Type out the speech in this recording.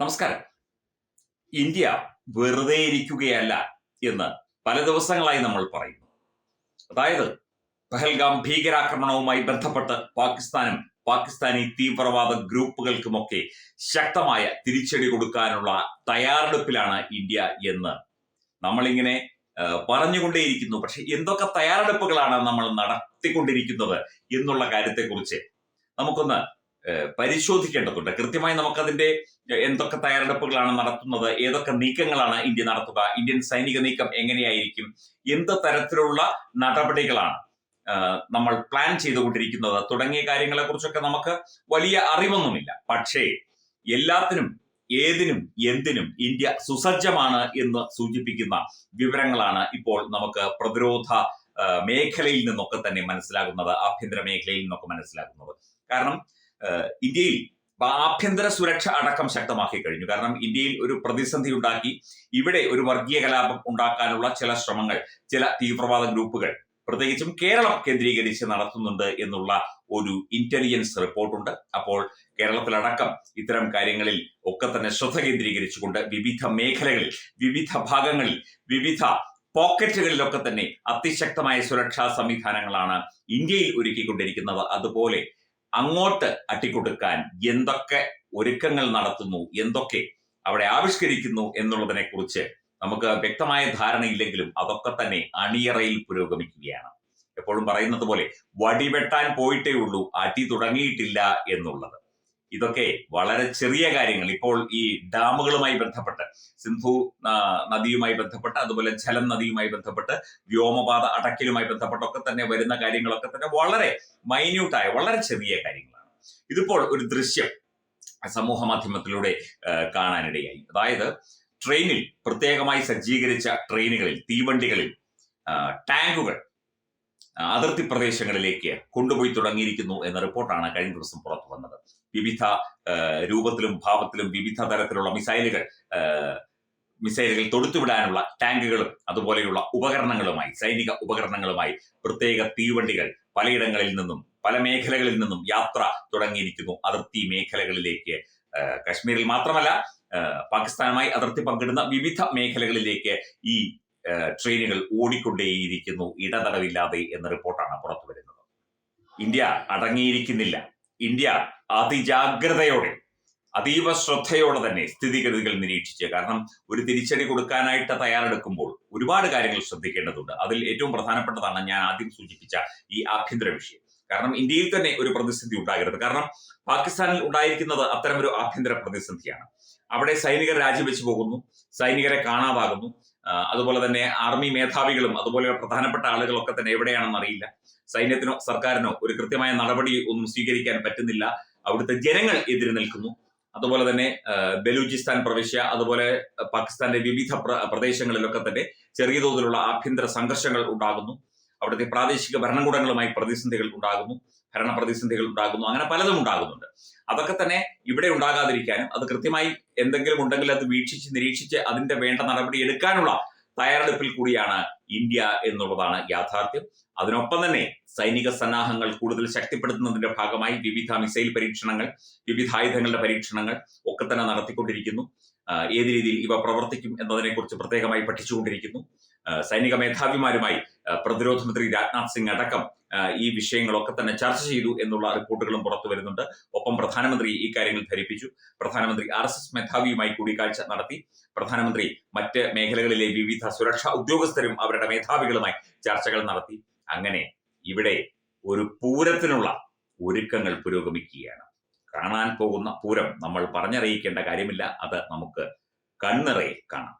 നമസ്കാരം. ഇന്ത്യ വെറുതെ ഇരിക്കുകയല്ല എന്ന് പല ദിവസങ്ങളായി നമ്മൾ പറയുന്നു. അതായത് പഹൽഗാം ഭീകരാക്രമണവുമായി ബന്ധപ്പെട്ട് പാകിസ്ഥാനും പാകിസ്ഥാനി തീവ്രവാദ ഗ്രൂപ്പുകൾക്കുമൊക്കെ ശക്തമായ തിരിച്ചടി കൊടുക്കാനുള്ള തയ്യാറെടുപ്പിലാണ് ഇന്ത്യ എന്ന് നമ്മളിങ്ങനെ പറഞ്ഞുകൊണ്ടേയിരിക്കുന്നു. പക്ഷെ എന്തൊക്കെ തയ്യാറെടുപ്പുകളാണ് നമ്മൾ നടത്തിക്കൊണ്ടിരിക്കുന്നത് എന്നുള്ള കാര്യത്തെക്കുറിച്ച് നമുക്കൊന്ന് പരിശോധിക്കേണ്ടതുണ്ട്. കൃത്യമായി നമുക്കതിന്റെ എന്തൊക്കെ തയ്യാറെടുപ്പുകളാണ് നടത്തുന്നത് ഏതൊക്കെ നീക്കങ്ങളാണ് ഇന്ത്യ നടത്തുക ഇന്ത്യൻ സൈനിക നീക്കം എങ്ങനെയായിരിക്കും എന്ത് തരത്തിലുള്ള നടപടികളാണ് നമ്മൾ പ്ലാൻ ചെയ്തുകൊണ്ടിരിക്കുന്നത് തുടങ്ങിയ കാര്യങ്ങളെ കുറിച്ചൊക്കെ നമുക്ക് വലിയ അറിവൊന്നുമില്ല. പക്ഷേ എല്ലാത്തിനും ഏതിനും എന്തിനും ഇന്ത്യ സുസജ്ജമാണ് എന്ന് സൂചിപ്പിക്കുന്ന വിവരങ്ങളാണ് ഇപ്പോൾ നമുക്ക് പ്രതിരോധ മേഖലയിൽ നിന്നൊക്കെ തന്നെ മനസ്സിലാകുന്നത് ആഭ്യന്തര മേഖലയിൽ നിന്നൊക്കെ മനസ്സിലാകുന്നത്. കാരണം ഇന്ത്യയിൽ ആഭ്യന്തര സുരക്ഷ അടക്കം ശക്തമാക്കി കഴിഞ്ഞു. കാരണം ഇന്ത്യയിൽ ഒരു പ്രതിസന്ധി ഉണ്ടാക്കി ഇവിടെ ഒരു വർഗീയ കലാപം ഉണ്ടാക്കാനുള്ള ചില ശ്രമങ്ങൾ ചില തീവ്രവാദ ഗ്രൂപ്പുകൾ പ്രത്യേകിച്ചും കേരളം കേന്ദ്രീകരിച്ച് നടത്തുന്നുണ്ട് എന്നുള്ള ഒരു ഇന്റലിജൻസ് റിപ്പോർട്ടുണ്ട്. അപ്പോൾ കേരളത്തിലടക്കം ഇത്തരം കാര്യങ്ങളിൽ ഒക്കെ തന്നെ ശ്രദ്ധ കേന്ദ്രീകരിച്ചുകൊണ്ട് വിവിധ മേഖലകളിൽ വിവിധ ഭാഗങ്ങളിൽ വിവിധ പോക്കറ്റുകളിലൊക്കെ തന്നെ അതിശക്തമായ സുരക്ഷാ സംവിധാനങ്ങളാണ് ഇന്ത്യയിൽ ഒരുക്കിക്കൊണ്ടിരിക്കുന്നത്. അതുപോലെ അങ്ങോട്ട് അട്ടിക്കൊടുക്കാൻ എന്തൊക്കെ ഒരുക്കങ്ങൾ നടത്തുന്നു എന്തൊക്കെ അവിടെ ആവിഷ്കരിക്കുന്നു എന്നുള്ളതിനെ കുറിച്ച് നമുക്ക് വ്യക്തമായ ധാരണയില്ലെങ്കിലും അതൊക്കെ തന്നെ അണിയറയിൽ പുരോഗമിക്കുകയാണ്. എപ്പോഴും പറയുന്നത് പോലെ വടിവെട്ടാൻ പോയിട്ടേ ഉള്ളൂ അടി തുടങ്ങിയിട്ടില്ല എന്നുള്ളത്. ഇതൊക്കെ വളരെ ചെറിയ കാര്യങ്ങൾ. ഇപ്പോൾ ഈ ഡാമുകളുമായി ബന്ധപ്പെട്ട് സിന്ധു നദിയുമായി ബന്ധപ്പെട്ട് അതുപോലെ ജലം നദിയുമായി ബന്ധപ്പെട്ട് വ്യോമപാത അടക്കിലുമായി ബന്ധപ്പെട്ടൊക്കെ തന്നെ വരുന്ന കാര്യങ്ങളൊക്കെ തന്നെ വളരെ മൈന്യൂട്ടായ വളരെ ചെറിയ കാര്യങ്ങളാണ്. ഇതിപ്പോൾ ഒരു ദൃശ്യം സമൂഹ മാധ്യമത്തിലൂടെ കാണാനിടയായി. അതായത് ട്രെയിനിൽ പ്രത്യേകമായി സജ്ജീകരിച്ച ട്രെയിനുകളിൽ തീവണ്ടികളിൽ ടാങ്കുകൾ അതിർത്തി പ്രദേശങ്ങളിലേക്ക് കൊണ്ടുപോയി തുടങ്ങിയിരിക്കുന്നു എന്ന റിപ്പോർട്ടാണ് കഴിഞ്ഞ ദിവസം പുറത്തു വന്നത് വിവിധ രൂപത്തിലും ഭാവത്തിലും വിവിധ തരത്തിലുള്ള മിസൈലുകൾ മിസൈലുകൾ തൊടുത്തുവിടാനുള്ള ടാങ്കുകളും അതുപോലെയുള്ള ഉപകരണങ്ങളുമായി സൈനിക ഉപകരണങ്ങളുമായി പ്രത്യേക തീവണ്ടികൾ പലയിടങ്ങളിൽ നിന്നും പല മേഖലകളിൽ നിന്നും യാത്ര തുടങ്ങിയിരിക്കുന്നു അതിർത്തി മേഖലകളിലേക്ക്. കാശ്മീരിൽ മാത്രമല്ല പാകിസ്ഥാനുമായി അതിർത്തി പങ്കിടുന്ന വിവിധ മേഖലകളിലേക്ക് ഈ ട്രെയിനുകൾ ഓടിക്കൊണ്ടേയിരിക്കുന്നു. ഇടതടവില്ലാതെ എന്ന റിപ്പോർട്ടാണ് പുറത്തു വരുന്നത് ഇന്ത്യ അടങ്ങിയിരിക്കുന്നില്ല. ഇന്ത്യ അതിജാഗ്രതയോടെ അതീവ ശ്രദ്ധയോടെ തന്നെ സ്ഥിതിഗതികൾ നിരീക്ഷിച്ച്. കാരണം ഒരു തിരിച്ചടി കൊടുക്കാനായിട്ട് തയ്യാറെടുക്കുമ്പോൾ ഒരുപാട് കാര്യങ്ങൾ ശ്രദ്ധിക്കേണ്ടതുണ്ട്. അതിൽ ഏറ്റവും പ്രധാനപ്പെട്ടതാണ് ഞാൻ ആദ്യം സൂചിപ്പിച്ച ഈ ആഭ്യന്തര വിഷയം. കാരണം ഇന്ത്യയിൽ തന്നെ ഒരു പ്രതിസന്ധി ഉണ്ടാകരുത്. കാരണം പാകിസ്ഥാനിൽ ഉണ്ടായിരിക്കുന്നത് അത്തരമൊരു ആഭ്യന്തര പ്രതിസന്ധിയാണ്. അവിടെ സൈനികർ രാജിവെച്ചു പോകുന്നു. സൈനികരെ കാണാതാകുന്നു. അതുപോലെ തന്നെ ആർമി മേധാവികളും അതുപോലെ പ്രധാനപ്പെട്ട ആളുകളൊക്കെ തന്നെ എവിടെയാണെന്ന് അറിയില്ല. സൈന്യത്തിനോ സർക്കാരിനോ ഒരു കൃത്യമായ നടപടി ഒന്നും സ്വീകരിക്കാൻ പറ്റുന്നില്ല. അവിടുത്തെ ജനങ്ങൾ എതിര് നിൽക്കുന്നു. അതുപോലെ തന്നെ ബലൂചിസ്ഥാൻ പ്രവിശ്യ അതുപോലെ പാകിസ്ഥാന്റെ വിവിധ പ്ര- പ്രദേശങ്ങളിലൊക്കെ തന്നെ ചെറിയ തോതിലുള്ള ആഭ്യന്തര സംഘർഷങ്ങൾ ഉണ്ടാകുന്നു. അവിടുത്തെ പ്രാദേശിക ഭരണകൂടങ്ങളുമായി പ്രതിസന്ധികൾ ഉണ്ടാകുന്നു ഭരണ പ്രതിസന്ധികൾ ഉണ്ടാകുന്നു അങ്ങനെ പലതും ഉണ്ടാകുന്നുണ്ട്. അതൊക്കെ തന്നെ ഇവിടെ ഉണ്ടാകാതിരിക്കാനും അത് കൃത്യമായി എന്തെങ്കിലും ഉണ്ടെങ്കിൽ അത് വീക്ഷിച്ച് നിരീക്ഷിച്ച് അതിന്റെ വേണ്ട നടപടി എടുക്കാനുള്ള തയ്യാറെടുപ്പിൽ കൂടിയാണ് ഇന്ത്യ എന്നുള്ളതാണ് യാഥാർത്ഥ്യം. അതിനൊപ്പം തന്നെ സൈനിക സന്നാഹങ്ങൾ കൂടുതൽ ശക്തിപ്പെടുത്തുന്നതിന്റെ ഭാഗമായി വിവിധ മിസൈൽ പരീക്ഷണങ്ങൾ വിവിധ ആയുധങ്ങളുടെ പരീക്ഷണങ്ങൾ ഒക്കെ തന്നെ നടത്തിക്കൊണ്ടിരിക്കുന്നു. ഏത് രീതിയിൽ ഇവ പ്രവർത്തിക്കും എന്നതിനെക്കുറിച്ച് പ്രത്യേകമായി പഠിച്ചുകൊണ്ടിരിക്കുന്നു. സൈനിക മേധാവിമാരുമായി പ്രതിരോധ മന്ത്രി രാജ്നാഥ് സിംഗ് അടക്കം ഈ വിഷയങ്ങളൊക്കെ തന്നെ ചർച്ച ചെയ്തു എന്നുള്ള റിപ്പോർട്ടുകളും പുറത്തു വരുന്നുണ്ട്. ഒപ്പം പ്രധാനമന്ത്രി ഈ കാര്യങ്ങൾ ധരിപ്പിച്ചു. പ്രധാനമന്ത്രി ആർ എസ് എസ് മേധാവിയുമായി കൂടിക്കാഴ്ച നടത്തി. പ്രധാനമന്ത്രി മറ്റ് മേഖലകളിലെ വിവിധ സുരക്ഷാ ഉദ്യോഗസ്ഥരും അവരുടെ മേധാവികളുമായി ചർച്ചകൾ നടത്തി. അങ്ങനെ ഇവിടെ ഒരു പൂരത്തിനുള്ള ഒരുക്കങ്ങൾ പുരോഗമിക്കുകയാണ്. കാണാൻ പോകുന്ന പൂരം നമ്മൾ പറഞ്ഞറിയിക്കേണ്ട കാര്യമില്ല. അത് നമുക്ക് കണ്ണിറയെ കാണാം.